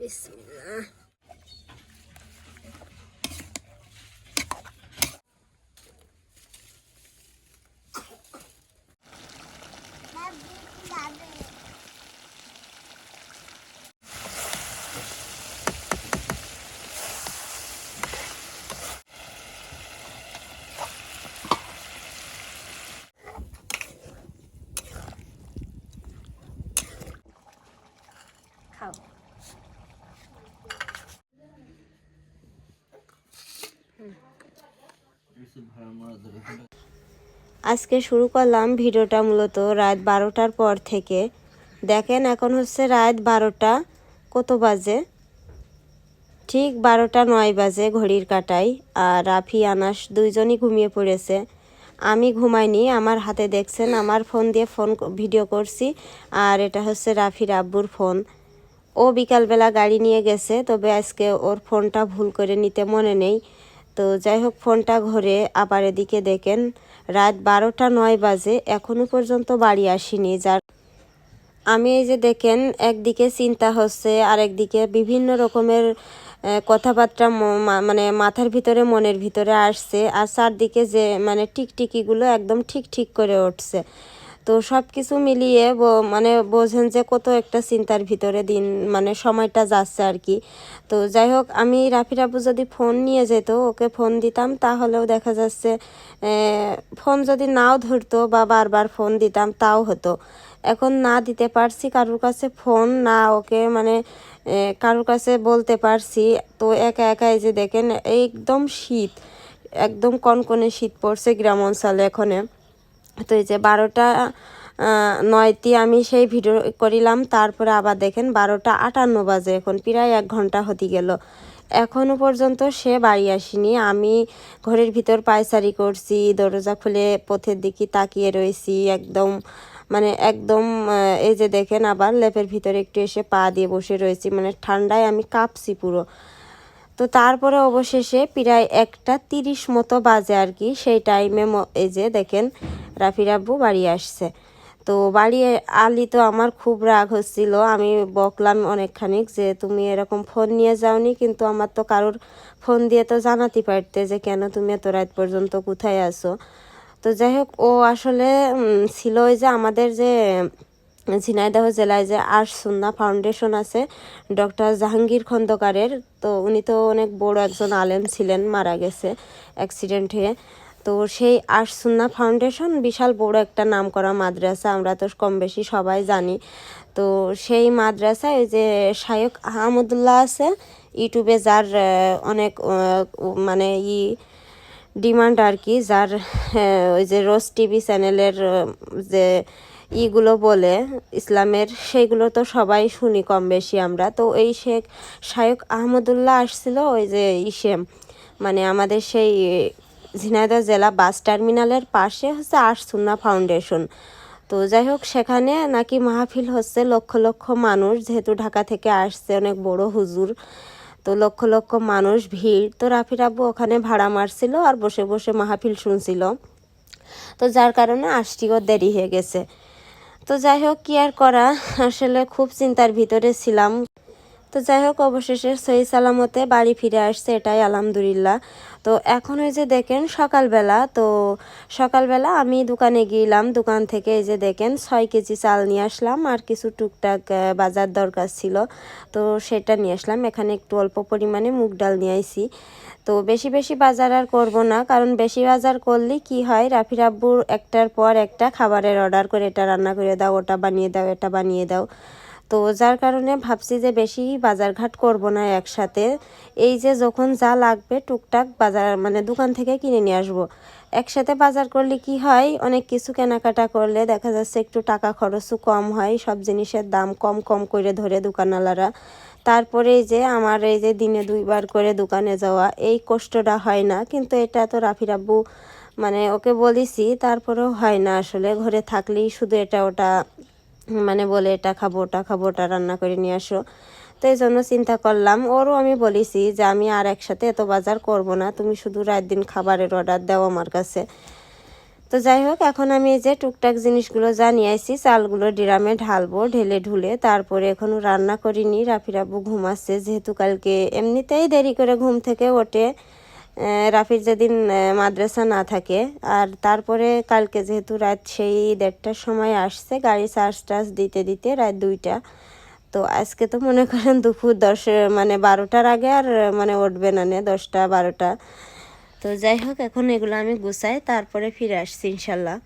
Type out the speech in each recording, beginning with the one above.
为什么啊？আজকে শুরু করলাম ভিডিওটা মূলত রাত বারোটার পর থেকে। দেখেন এখন হচ্ছে রাত বারোটা, কত বাজে? ঠিক বারোটা নয় বাজে ঘড়ির কাটায়, আর রাফি, আনাস দুইজনই ঘুমিয়ে পড়েছে। আমি ঘুমাইনি, আমার হাতে দেখছেন আমার ফোন দিয়ে ফোন ভিডিও করছি, আর এটা হচ্ছে রাফির আব্বুর ফোন। ও বিকালবেলা গাড়ি নিয়ে গেছে, তবে আজকে ওর ফোনটা ভুল করে নিতে মনে নেই। তো যাই হোক ফোনটা ঘরে, আবার এদিকে দেখেন রাত বারোটা নয় বাজে, এখনও পর্যন্ত বাড়ি আসিনি। যার আমি এই যে দেখেন, একদিকে চিন্তা হচ্ছে আর একদিকে বিভিন্ন রকমের কথাবার্তা মানে মাথার ভিতরে, মনের ভিতরে আসছে, আর চারদিকে যে মানে টিকটিকিগুলো একদম ঠিক ঠিক করে উঠছে। তো সব কিছু মিলিয়ে মানে বোঝেন যে কত একটা চিন্তার ভিতরে দিন মানে সময়টা যাচ্ছে আর কি। তো যাই হোক, আমি রাফির আব্বু যদি ফোন নিয়ে যেত, ওকে ফোন দিতাম, তাহলেও দেখা যাচ্ছে ফোন যদি নাও ধরতো বা বারবার ফোন দিতাম, তাও হতো। এখন না দিতে পারছি, কারোর কাছে ফোন না, ওকে মানে কারোর কাছে বলতে পারছি। তো একা একা যে দেখেন, একদম শীত, একদম কনকনে শীত পড়ছে গ্রাম অঞ্চলে এখানে। তো এই যে বারোটা নয়টি আমি সেই ভিডিও করিলাম, তারপরে আবার দেখেন বারোটা আটান্ন বাজে, এখন প্রায় এক ঘণ্টা হতে গেল। এখনও পর্যন্ত সে বাড়ি আসেনি। আমি ঘরের ভিতর পায়চারি করছি, দরজা খুলে পথের দিকে তাকিয়ে রয়েছি, একদম মানে একদম এই যে দেখেন আবার লেপের ভিতরে একটু এসে পা দিয়ে বসে রয়েছি মানে ঠান্ডায় আমি কাঁপছি পুরো। তো তারপরে অবশেষে প্রায় একটা তিরিশ মতো বাজে আর কি, সেই টাইমে এই যে দেখেন রাফির আব্বু বাড়ি আসছে। তো বাড়ি আলি তো আমার খুব রাগ হচ্ছিল, আমি বকলাম অনেকখানিক যে তুমি এরকম ফোন নিয়ে যাওনি, কিন্তু আমার তো কারোর ফোন দিয়ে তো জানাতে পারতে যে কেন তুমি এত রাত পর্যন্ত কোথায় আসো তো যাই হোক, ও আসলে ছিল ওই যে আমাদের যে ঝিনাইদহ জেলায় যে আর্ট সুন্না ফাউন্ডেশন আছে, ডক্টর জাহাঙ্গীর খন্দকারের, তো উনি তো অনেক বড় একজন আলেম ছিলেন, মারা গেছে অ্যাক্সিডেন্ট হয়ে তো সেই আর্ট সুন্না ফাউন্ডেশন বিশাল বড় একটা নাম করা মাদ্রাসা, আমরা তো কম বেশি সবাই জানি। তো সেই মাদ্রাসায় ওই যে শায়ক আহমদুল্লাহ আছে, ইউটিউবে যার অনেক মানে ই ডিমান্ড আর কি, যার ওই যে রোজ টিভি চ্যানেলের যে ইগুলো বলে, ইসলামের সেইগুলো তো সবাই শুনি কম বেশি আমরা। তো এই শেখ শায়ক আহমদুল্লাহ আসছিল ওই যে ইসে মানে আমাদের সেই ঝিনাইদহ জেলা বাস টার্মিনালের পাশে হচ্ছে আর্টসুন্না ফাউন্ডেশন। তো যাই হোক, সেখানে নাকি মাহফিল হচ্ছে, লক্ষ লক্ষ মানুষ, যেহেতু ঢাকা থেকে আসছে অনেক বড় হুজুর, তো লক্ষ লক্ষ মানুষ, ভিড়। তো রাফির আব্বু ওখানে ভাড়া মারছিল আর বসে বসে মাহফিল শুনছিল। তো যার কারণে আসটিও দেরি হয়ে গেছে। তো যাই হোক কি আর করা? আসলে খুব চিন্তার ভিতরে ছিলাম। তো যাই হোক অবশেষে সহি সালামতে বাড়ি ফিরে আসছে, এটাই আলহামদুলিল্লাহ। তো এখন ওই যে দেখেন, সকালবেলা। তো সকালবেলা আমি দোকানে গিয়েলাম দোকান থেকে এই যে দেখেন, ছয় কেজি চাল নিয়ে আসলাম আর কিছু টুকটাক বাজার দরকার ছিল। তো সেটা নিয়ে আসলাম। এখানে একটু অল্প পরিমাণে মুগ ডাল নিয়ে আইছি। তো বেশি বেশি বাজার আর করব না, কারণ বেশি বাজার করলে কি হয় রাফির আব্বুর একটার পর একটা খাবারের অর্ডার করে এটা রান্না করে দাও, ওটা বানিয়ে দাও, এটা বানিয়ে দাও। তো যার কারণে ভাবছি যে বেশি বাজারঘাট করব না একসাথে। এই যে যখন যা লাগবে টুকটাক বাজার মানে দোকান থেকে কিনে নিয়ে আসব। একসাথে বাজার করলে কি হয়, অনেক কিছু কেনাকাটা করলে দেখা যাচ্ছে একটু টাকা খরচও কম হয়, সব জিনিসের দাম কম কম করে ধরে দোকানওয়ালারা। তারপরে যে আমার এই যে দিনে দুইবার করে দোকানে যাওয়া, এই কষ্টটা হয় না। কিন্তু এটা তো রাফির আব্বু মানে ওকে বলেছি, তারপরেও হয় না আসলে। ঘরে থাকলেই শুধু এটা ওটা মানে বলে, এটা খাব, ওটা খাব, ওটা রান্না করে নিয়ে আসো। তো এই জন্য চিন্তা করলাম। ওরও আমি বলেছি যে, আমি আর একসাথে এত বাজার করব না। তুমি শুধু রাত দিন খাবারের অর্ডার দাও আমার কাছে। তো যাই হোক, এখন আমি এই যে টুকটাক জিনিসগুলো জানিয়ে আইছি চালগুলো ড্রামে ঢালবো, ঢেলে ঢুলে তারপরে এখনও রান্না করিনি, রাফির আব্বু ঘুমাচ্ছে, যেহেতু কালকে এমনিতেই দেরি করে ঘুম থেকে ওঠে রাফির যেদিন মাদ্রাসা না থাকে, আর তারপরে কালকে যেহেতু রাত সেই দেড়টার সময় আসছে, গাড়ি চার্জ টার্জ দিতে দিতে রাত দুইটা, তো আজকে তো মনে করেন দুপুর দশ মানে বারোটার আগে আর মানে উঠবে না নে দশটা, বারোটা তো যাই হোক, এখন এগুলো আমি গুছাই, তারপরে ফিরে আসছি ইনশাল্লাহ।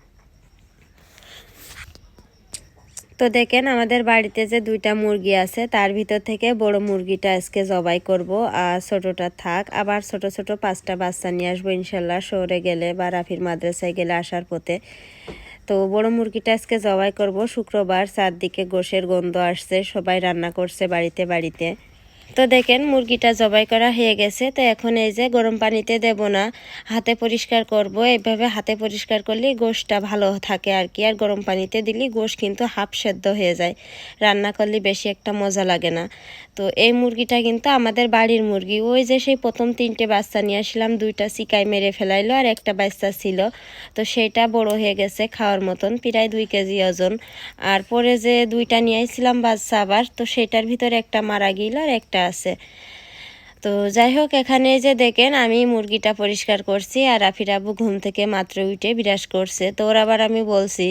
তো দেখেন, আমাদের বাড়িতে যে দুইটা মুরগি আছে, তার ভিতর থেকে বড় মুরগিটা আজকে জবাই করব, আর ছোটটা থাক। আবার ছোট ছোট পাঁচটা বাচ্চা নিয়ে আসব ইনশাল্লাহ, শহরে গেলে বা রাফির মাদ্রাসায় গেলে আসার পথে। তো বড় মুরগিটা আজকে জবাই করব, শুক্রবার চারদিকে গোশের গন্ধ আসছে, সবাই রান্না করছে বাড়িতে বাড়িতে। তো দেখেন, মুরগিটা জবাই করা হয়ে গেছে। তো এখন এই যে গরম পানিতে দেব না, হাতে পরিষ্কার করব। এইভাবে হাতে পরিষ্কার করলে গোশটা ভালো থাকে আর কি। আর গরম পানিতে দিলে গোশ কিন্তু হাফ সেদ্ধ হয়ে যায়। রান্না করলে বেশি একটা মজা লাগে না। তো এই মুরগিটা কিন্তু আমাদের বাড়ির মুরগি। ওই যে সেই প্রথম তিনটে বাচ্চা নিয়ে আসলাম, দুইটা সিকাই মেরে ফেলাইলো আর একটা বাচ্চা ছিল। তো সেটা বড় হয়ে গেছে খাওয়ার মতন, প্রায় দুই কেজি ওজন। আর পরে যে দুইটা নিয়ে আসছিলাম বাচ্চা আবার, তো সেটার ভিতরে একটা মারা গিল আর একটা আছে। তো যাই হোক, এখানে যে দেখেন, আমি মুরগিটা পরিষ্কার করছি আর রাফির আব্বু ঘুম থেকে মাত্র উঠে বিরাজ করছে। তো ওর আবার আমি বলছি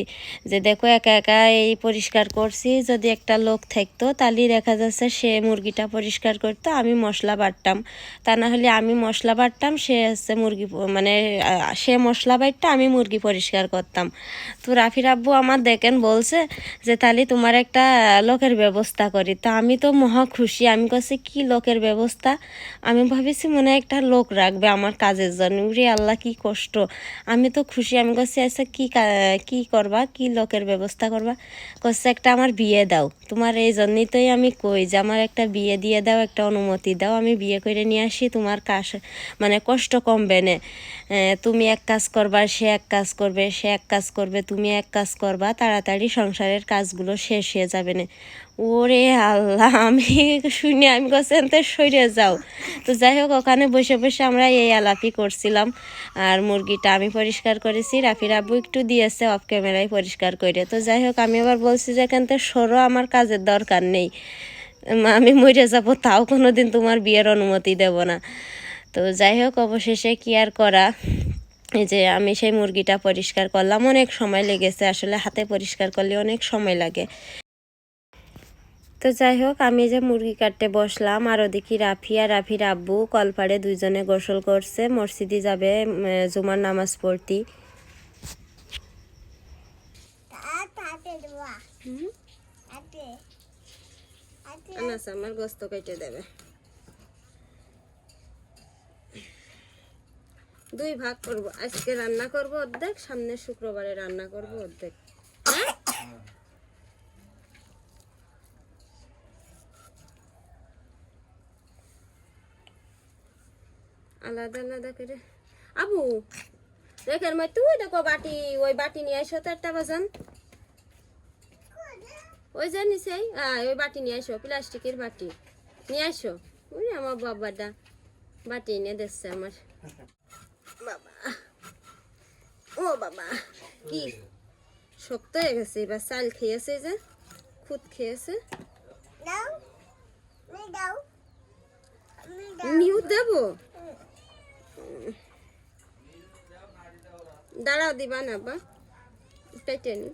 যে, দেখো, একা একা এই পরিষ্কার করছি, যদি একটা লোক থাকতো তাহলে দেখা যাচ্ছে সে মুরগিটা পরিষ্কার করতো, আমি মশলা বাটতাম। তা না হলে আমি মশলা বাটতাম, সে হচ্ছে মুরগি মানে সে মশলা বাটটা আমি মুরগি পরিষ্কার করতাম। তো রাফির আব্বু আমার দেখেন বলছে যে, তাহলে তোমার একটা লোকের ব্যবস্থা করি। তা আমি তো মহা খুশি, আমি কাছে কি লোকের ব্যবস্থা? আমি ভাবেছি মনে হয় একটা লোক রাখবে আমার কাজের জন্য। রে আল্লাহ, কি কষ্ট। আমি তো খুশি। আমি কাছে আচ্ছা কি কা- কি করবা? কি লোকের ব্যবস্থা করবা? কচ্ছে একটা আমার বিয়ে দাও। তোমার এই জন্যই তোই আমি কই যে, আমার একটা বিয়ে দিয়ে দাও, একটা অনুমতি দাও। আমি বিয়ে করে নিয়ে আসি, তোমার কাজ মানে কষ্ট কমবে না। তুমি এক কাজ করবা, সে এক কাজ করবে, সে এক কাজ করবে, তুমি এক কাজ করবা। তাড়াতাড়ি সংসারের কাজগুলো শেষ হয়ে যাবে না। ওরে আল্লাহ, আমি শুনে, আমি কাছে সরে যাও। তো যাই হোক, ওখানে বসে বসে আমরা এই আলাপি করছিলাম। আর মুরগিটা আমি পরিষ্কার করেছি, রাফির আব্বু একটু দিয়েছে অফ ক্যামেরায় পরিষ্কার করে তো যাই হোক, আমি আবার বলছি যে এখান থেকে সরো, আমার কাজের দরকার নেই। আমি মরে যাব, তাও কোনো দিন তোমার বিয়ের অনুমতি দেব না। তো যাই হোক, অবশেষে কি আর করা? যে আমি সেই মুরগিটা পরিষ্কার করলাম, অনেক সময় লেগেছে। আসলে হাতে পরিষ্কার করলে অনেক সময় লাগে। তো যাই হোক, আমি যে মুরগি কাটতে বসলাম, আর ওদিকে রাফি আর রাফির আব্বু কলপাড়ে দুইজনে গোসল করছে, মসজিদে যাবে জুমার নামাজ পড়তি। আমার গোস্ত কেটে দেবে। দুই ভাগ করব, আজকে রান্না করব অর্ধেক সামনে শুক্রবারে রান্না করব অর্ধেক। আলাদা আলাদা করে। আবু দেখেন মাই তুই দেখো বাটি ওই বাটি নিয়ে আসো তো একটা বাজান। ওই যে নিচেই আয় ওই বাটি নিয়ে আসো প্লাস্টিকের বাটি। নিয়ে আসো ওই আমার বাবাটা বাটি এনে দেখছে আমার। বাবা। ও বাবা কি? শক্ত হয়ে গেছে এবার চাল খেয়েছে যে খুদ খেয়েছে। নিউ দেবো? দাঁড়াও দিবা না বা পেটে নি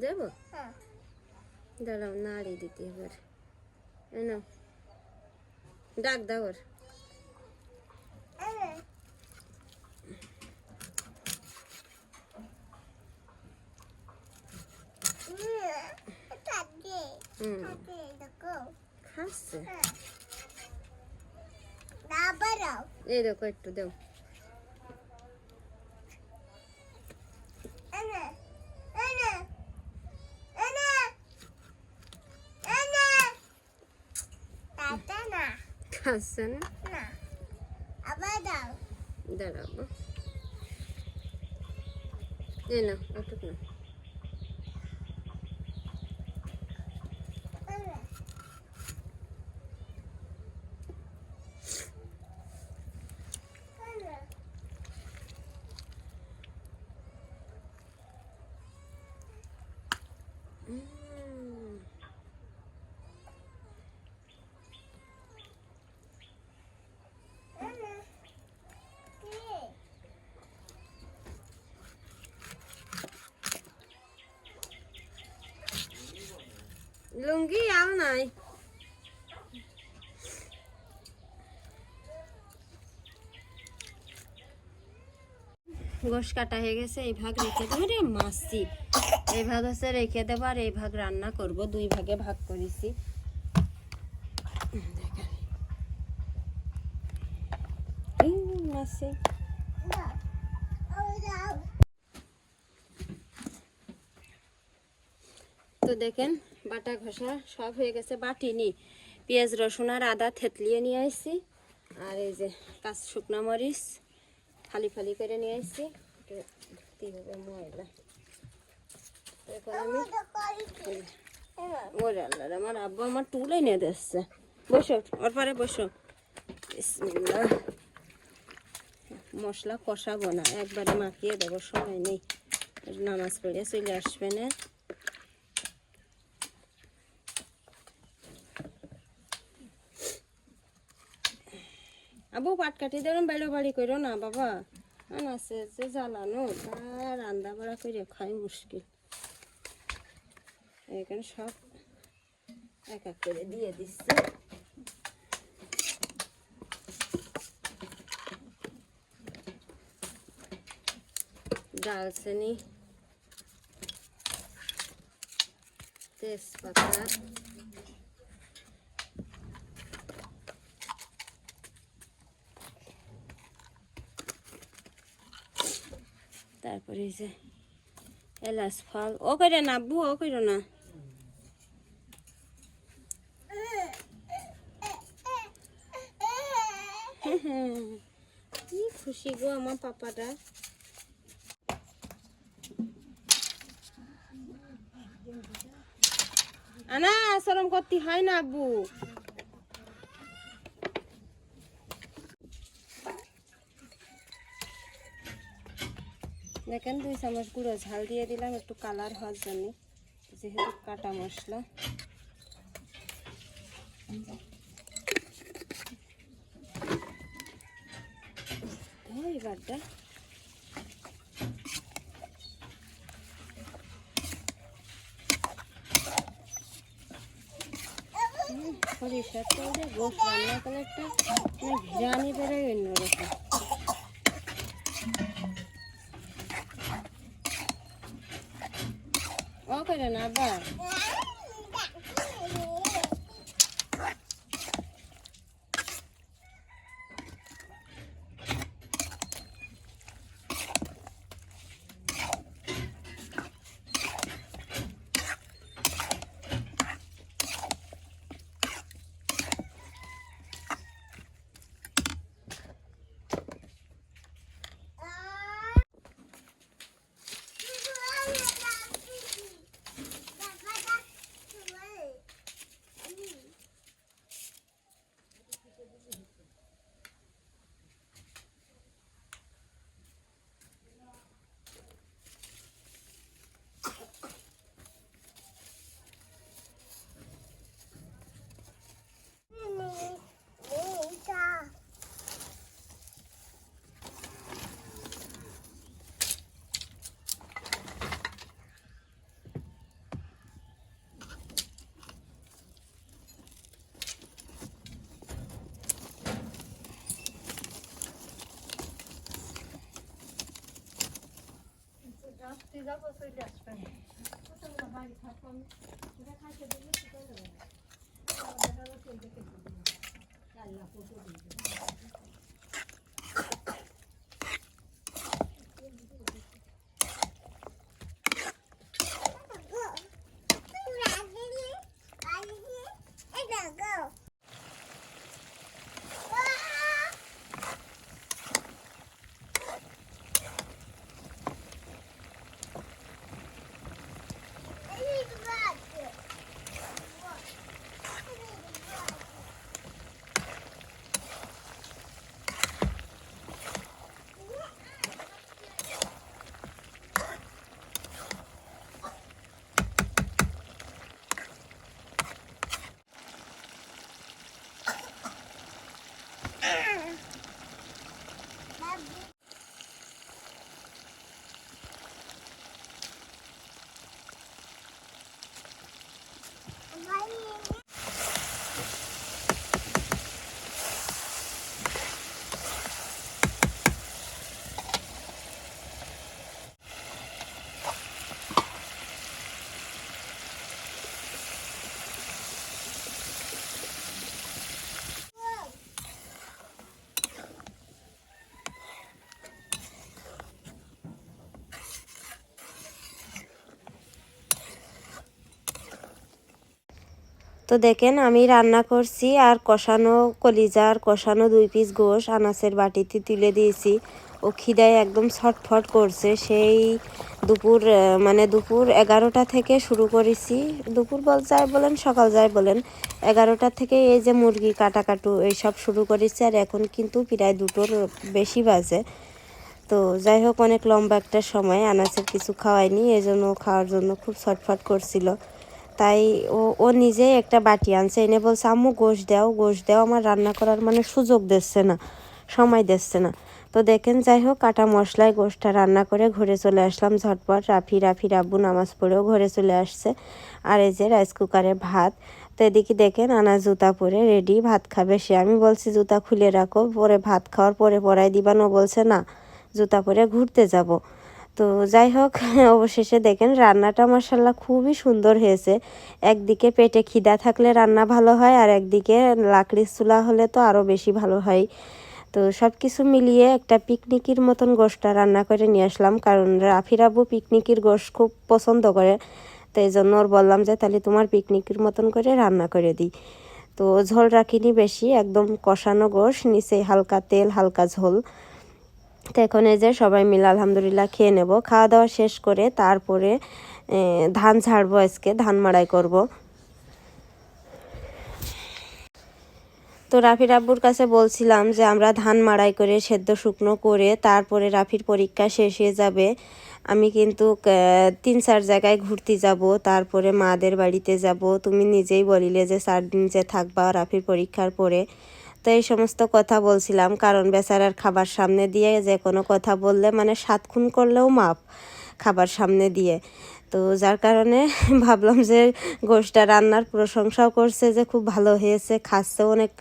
দেবো দাঁড়াও নাড়ি দিতে এবার এনো ডাক দাও ওর হুম খাচ্ছে এই দেখো একটু দেও খাচ্ছে না দাঁড়াবো এই না ওটুক না লুঙ্গি আর নাই গোস কাটা হয়ে গেছে এই ভাগ রেখে দেবে মাসি। এই ভাগ হচ্ছে রেখে দেবো আর এই ভাগ রান্না করব। দুই ভাগে ভাগ করেছি। তো দেখেন, বাটা ঘষা সব হয়ে গেছে বাটিনি। পেঁয়াজ, রসুন আর আদা থেতলিয়ে নিয়ে আসছি আর এই যে কাঁচ, শুকনা মরিচ, ফালি ফালি করে নিয়ে আসছি ময়লা। আব্বা আমার দিচ্ছে বসো বসো। মশলা কষাবো না, একবারে মাখিয়ে দেবো, সময় নেই। নামাজ পড়ে চলে আসবে না। আবু, পাট কাটি দেবেন বাইরে বাড়ি করো না, বাবা। যে জ্বালানো তা রান্না বাড়া করে খাই মুশকিল। এখানে সব এক এক করে দিয়ে দিচ্ছি। দালচিনি তেজপাতা, তারপরে এই যে এলাচ ফল। ও করে না আব্বু, ও করে না কি খুশি গো আমার পাপাটা। আনা সরম করতে হয় না আব্বু। দেখেন, দুই চামচ গুঁড়ো ঝাল দিয়ে দিলাম, একটু কালার হওয়ার জন্য, যেহেতু কাটা মশলা। ওই বারটা সরিষার তেল দিয়ে গোস রান্না করলে একটা মানে ঘিরানি বেরোয় অন্যরকম ও করে না আবার আল্লাহ তো দেখেন, আমি রান্না করছি আর কষানো কলিজার কষানো দুই পিস গোশ আনাসের বাটিতে তুলে দিয়েছি। ও খিদায় একদম ছটফট করছে। সেই দুপুর মানে দুপুর এগারোটা থেকে শুরু করেছি। দুপুর বল যায় বলেন, সকাল যায় বলেন, এগারোটা থেকে এই যে মুরগি কাটাকাটু এইসব শুরু করেছি আর এখন কিন্তু প্রায় দুটোর বেশি বাজে। তো যাই হোক, অনেক লম্বা একটা সময় আনাসের কিছু খাওয়ায়নি এই জন্য খাওয়ার জন্য খুব ছটফট করছিল। তাই ও ও নিজেই একটা বাটি আনছে। এনে বলছে, আম্মু, গোশ দাও গোশ দাও। আমার রান্না করার মানে সুযোগ দিচ্ছে না, সময় দিচ্ছে না। তো দেখেন, যাই হোক, কাটা মশলায় গোশটা রান্না করে ঘরে চলে আসলাম। ঝটপট রাফি রাফি, রাব্বু নামাজ পড়েও ঘরে চলে আসছে। আর এই যে রাইস কুকারে ভাত। তো এদিকে দেখেন, আনা জুতা পরে রেডি ভাত খাবে সে। আমি বলছি, জুতা খুলে রাখো, পরে ভাত খাওয়ার পরে পরাই দিবানো বলছে, না, জুতা পরে ঘুরতে যাব। তো যাই হোক, অবশেষে দেখেন রান্নাটা মাসাল্লাহ খুবই সুন্দর হয়েছে। একদিকে পেটে খিদা থাকলে রান্না ভালো হয় আর একদিকে লাকড়ির চুলা হলে তো আরও বেশি ভালো হয়। তো সব কিছু মিলিয়ে একটা পিকনিকের মতন গোশটা রান্না করে নিয়ে আসলাম, কারণ রাফির আব্বু পিকনিকের গোশ খুব পছন্দ করে। তো এই জন্য ওর বললাম যে, তাহলে তোমার পিকনিকের মতন করে রান্না করে দিই। তো ঝোল রাখিনি বেশি, একদম কষানো গোশ, নিচে হালকা তেল, হালকা ঝোল। তো এখন এই যে সবাই মিলে আলহামদুলিল্লাহ খেয়ে নেব। খাওয়া দাওয়া শেষ করে তারপরে ধান ছাড়বো আজকে, ধান মাড়াই করব। তো রাফির আব্বুর কাছে বলছিলাম যে, আমরা ধান মাড়াই করে, সেদ্ধ শুকনো করে তারপরে রাফির পরীক্ষা শেষ হয়ে যাবে। আমি কিন্তু তিন চার জায়গায় ঘুরতে যাব, তারপরে মাদের বাড়িতে যাব। তুমি নিজেই বলিলে যে, চার দিন যে থাকবা রাফির পরীক্ষার পরে। তো এই সমস্ত কথা বলছিলাম। কারণ বেচারার খাবার সামনে দিয়ে যে কোনো কথা বললে মানে সাত খুন করলেও মাপ খাবার সামনে দিয়ে। তো যার কারণে ভাবলাম যে গোষ্ঠটা রান্নার প্রশংসাও করছে যে খুব ভালো হয়েছে, খাচ্ছে অনেক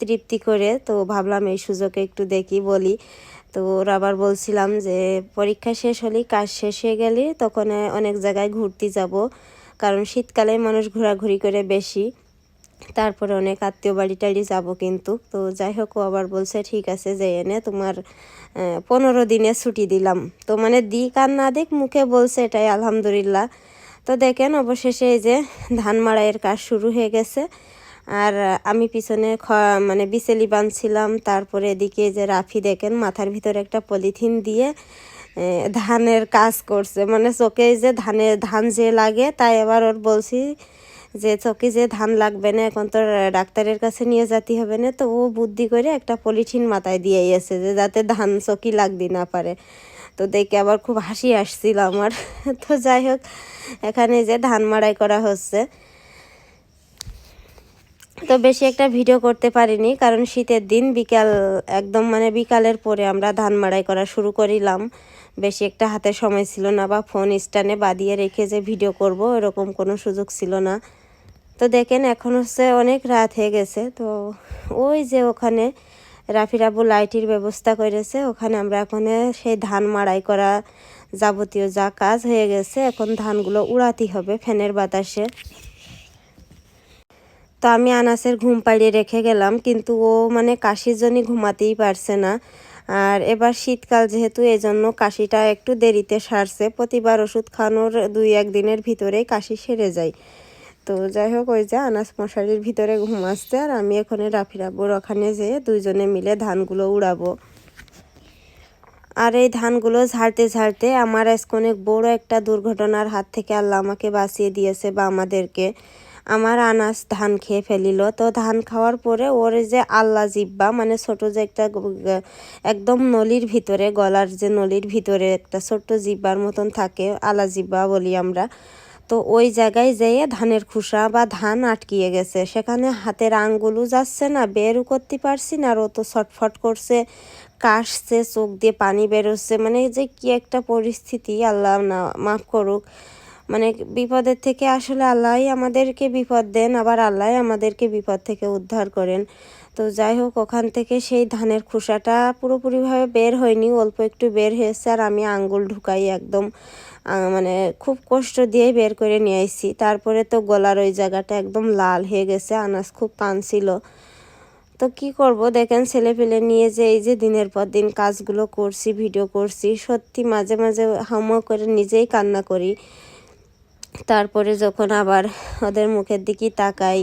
তৃপ্তি করে। তো ভাবলাম এই সুযোগে একটু দেখি, বলি। তো ওর আবার বলছিলাম যে পরীক্ষা শেষ হলেই কাজ শেষ হয়ে গেলে, তখন অনেক জায়গায় ঘুরতে যাব। কারণ শীতকালে মানুষ ঘোরাঘুরি করে বেশি। তারপরে অনেক আত্মীয় বাড়ি টাড়ি যাব কিন্তু। তো যাই হোক, ও আবার বলছে, ঠিক আছে যে এনে তোমার পনেরো দিনে ছুটি দিলাম। তো মানে দিক আর না দিক, মুখে বলছে এটাই, আলহামদুলিল্লাহ। তো দেখেন, অবশেষে এই যে ধান মাড়াইয়ের কাজ শুরু হয়ে গেছে। আর আমি পিছনে খ- মানে বিচেলি বাঁধছিলাম, তারপরে এদিকে যে রাফি দেখেন, মাথার ভিতরে একটা পলিথিন দিয়ে ধানের কাজ করছে। মানে চোখে যে ধানের ধান যে লাগে, তাই এবার ওর বলছি যে চোখে যে ধান লাগবে না, এখন তো ডাক্তারের কাছে নিয়ে যেতে হবে না, তো ও বুদ্ধি করে একটা পলিথিন মাথায় দিয়ে এসে যে যাতে ধান চকি লাগতে না পারে। তো দেখে আবার খুব হাসি আসছিল আমার। তো যাই হোক, এখানে যে ধান মাড়াই করা হচ্ছে। তো বেশি একটা ভিডিও করতে পারিনি, কারণ শীতের দিন বিকাল, একদম মানে বিকালের পরে আমরা ধান মাড়াই করা শুরু করিলাম। বেশি একটা হাতে সময় ছিল না বা ফোন স্ট্যান্ডে বাদিয়ে রেখে যে ভিডিও করব, এরকম কোনো সুযোগ ছিল না। দেখেন এখন হচ্ছে অনেক রাত হয়ে গেছে। তো ওই যে ওখানে রাফির আবু লাইটির ব্যবস্থা করেছে, ওখানে আমরা এখন সেই ধান মাড়াই করা যাবতীয় যা কাজ হয়ে গেছে, এখন ধানগুলো উড়াতে হবে ফ্যানের বাতাসে। তো আমি আনাসের ঘুম পাড়িয়ে রেখে গেলাম, কিন্তু ও মানে কাশির জন্য ঘুমাতেই পারছে না। আর এবার শীতকাল যেহেতু এই জন্য কাশিটা একটু দেরিতে সারছে। প্রতিবার ওষুধ খাওয়ানোর দুই এক দিনের ভিতরেই কাশি সেরে যায়। তো যাই হোক, ওই যে আনাস মশারির ভিতরে ঘুম আসছে আর আমি এখানে রাফি রাফিরাবুর ওখানে যেয়ে দুইজনে মিলে ধানগুলো উড়াবো। আর এই ধানগুলো ঝাড়তে ঝাড়তে আমার আজকে অনেক বড় একটা দুর্ঘটনার হাত থেকে আল্লাহ আমাকে বাঁচিয়ে দিয়েছে বা আমাদেরকে। আমার আনাস ধান খেয়ে ফেলিল। তো ধান খাওয়ার পরে ওর যে আল্লা জিব্বা মানে ছোট যে একটা একদম নলির ভিতরে, গলার যে নলির ভিতরে একটা ছোট্ট জিব্বার মতন থাকে আল্লাহ জিব্বা বলি আমরা। তো ওই জায়গায় যেয়ে ধানের খুসা বা ধান আটকিয়ে গেছে। সেখানে হাতের আঙ্গুলও যাচ্ছে না বেরও করতে পারছি না আর ও তো ছটফট করছে, কাশছে, চোখ দিয়ে পানি বেরোচ্ছে। মানে যে কি একটা পরিস্থিতি, আল্লাহ না, মাফ করুক। মানে বিপদের থেকে আসলে আল্লাহই আমাদেরকে বিপদ দেন, আবার আল্লাহ আমাদেরকে বিপদ থেকে উদ্ধার করেন। তো যাই হোক, ওখান থেকে সেই ধানের খোসাটা পুরোপুরিভাবে বের হয়নি, অল্প একটু বের হয়েছে আর আমি আঙ্গুল ঢুকাই একদম মানে খুব কষ্ট দিয়ে বের করে নিয়ে আইছি। তারপরে তো গলার ওই জায়গাটা একদম লাল হয়ে গেছে, আনাজ খুব কাঁদছিল তো কি করব দেখেন ছেলে পেলে নিয়ে যে এই যে দিনের পর দিন কাজগুলো করছি ভিডিও করছি, সত্যি মাঝে মাঝে হামা করে নিজেই কান্না করি। তারপরে যখন আবার ওদের মুখের দিকে তাকাই,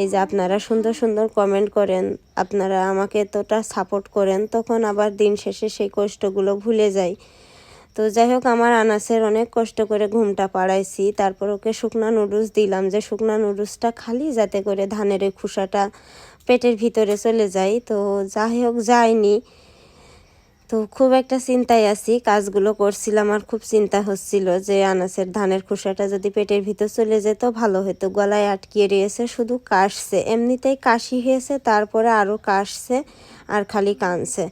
এই যে আপনারা সুন্দর সুন্দর কমেন্ট করেন, আপনারা আমাকে এতটা সাপোর্ট করেন, তখন আবার দিন শেষে সেই কষ্টগুলো ভুলে যাই। তো যাই হোক আমার আনাসের অনেক কষ্ট করে ঘুমটা পাড়াইছি। তারপর ওকে শুকনা নুডলস দিলাম যে, শুকনা নুডলসটা খালি যাতে করে ধানের এই খোসাটা পেটের ভিতরে চলে যায়। তো যাই হোক যায়নি তো খুব একটা চিন্তায় আছি, কাজগুলো করছিলাম আর খুব চিন্তা হচ্ছিল যে, আনাসের ধানের খোসাটা যদি পেটের ভিতর চলে যেত, ভালো হতো। গলায় আটকিয়ে রয়েছে, শুধু কাশছে। এমনিতেই কাশি হয়েছে, তারপরে আরও কাশছে আর খালি কানছে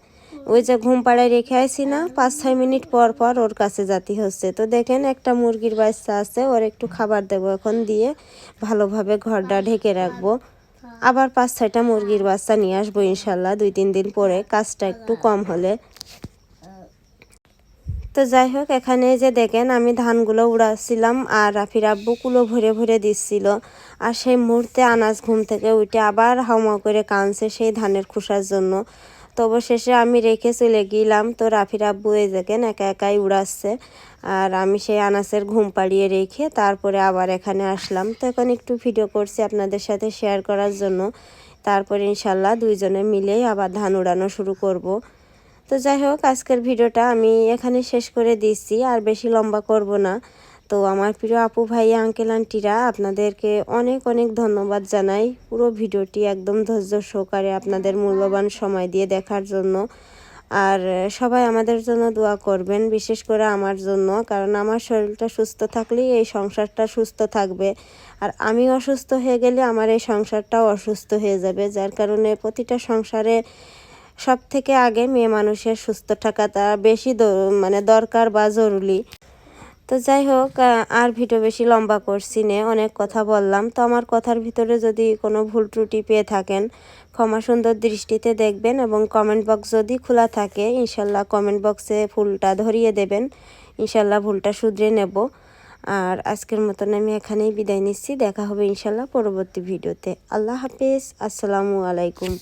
ওই যে ঘুম পাড়ায় রেখে আইছি না, পাঁচ, ছয় মিনিট পর পর ওর কাছে জাতি হচ্ছে। তো দেখেন একটা মুরগির বাচ্চা আছে, ওর একটু খাবার দেবো এখন দিয়ে ভালোভাবে ঘরটা ঢেকে রাখব। আবার পাঁচ, ছয়টা মুরগির বাচ্চা নিয়ে আসব ইনশাল্লাহ দুই, তিন দিন পরে, কাজটা একটু কম হলে। তো যাই হোক, এখানে যে দেখেন আমি ধানগুলো উড়াচ্ছিলাম আর রাফির আব্বু কুলো ভরে ভরে দিচ্ছিল। আর সেই মুহূর্তে আনাজ ঘুম থেকে উঠে আবার হাওমা করে কাঁদছে সেই ধানের খোসার জন্য। তো অবশেষে আমি রেখে চলে গেলাম তো রাফির আব্বু এই দেখেন একা একাই উড়াচ্ছে। আর আমি সেই আনাসের ঘুম পাড়িয়ে রেখে তারপরে আবার এখানে আসলাম। তো এখন একটু ভিডিও করছি আপনাদের সাথে শেয়ার করার জন্য। তারপরে ইনশাল্লাহ দুইজনে মিলেই আবার ধান উড়ানো শুরু করব। তো যাই হোক, আজকের ভিডিওটা আমি এখানে শেষ করে দিচ্ছি। আর বেশি লম্বা করব না। তো আমার প্রিয় আপু ভাই আঙ্কেল আন্টিরা আপনাদেরকে অনেক অনেক ধন্যবাদ জানাই পুরো ভিডিওটি একদম ধৈর্য সহকারে আপনাদের মূল্যবান সময় দিয়ে দেখার জন্য। আর সবাই আমাদের জন্য দোয়া করবেন, বিশেষ করে আমার জন্য, কারণ আমার শরীরটা সুস্থ থাকলেই এই সংসারটা সুস্থ থাকবে। আর আমি অসুস্থ হয়ে গেলে আমার এই সংসারটাও অসুস্থ হয়ে যাবে, যার কারণে প্রতিটা সংসারে সব থেকে আগে মেয়ে মানুষের সুস্থ থাকাটা বেশি মানে দরকার বা জরুরি। তো যাই হোক আর ভিডিও বেশি লম্বা করছি নে, অনেক কথা বললাম। তো আমার কথার ভিতরে যদি কোনো ভুল ত্রুটি পেয়ে থাকেন, ক্ষমা সুন্দর দৃষ্টিতে দেখবেন এবং কমেন্ট বক্স যদি খোলা থাকে, ইনশাল্লাহ কমেন্ট বক্সে ফুলটা ধরিয়ে দেবেন। ইনশাল্লাহ ভুলটা শুধরে নেব। আর আজকের মতন আমি এখানেই বিদায় নিচ্ছি। দেখা হবে ইনশাল্লাহ পরবর্তী ভিডিওতে। আল্লাহ হাফেজ। আসসালামু আলাইকুম।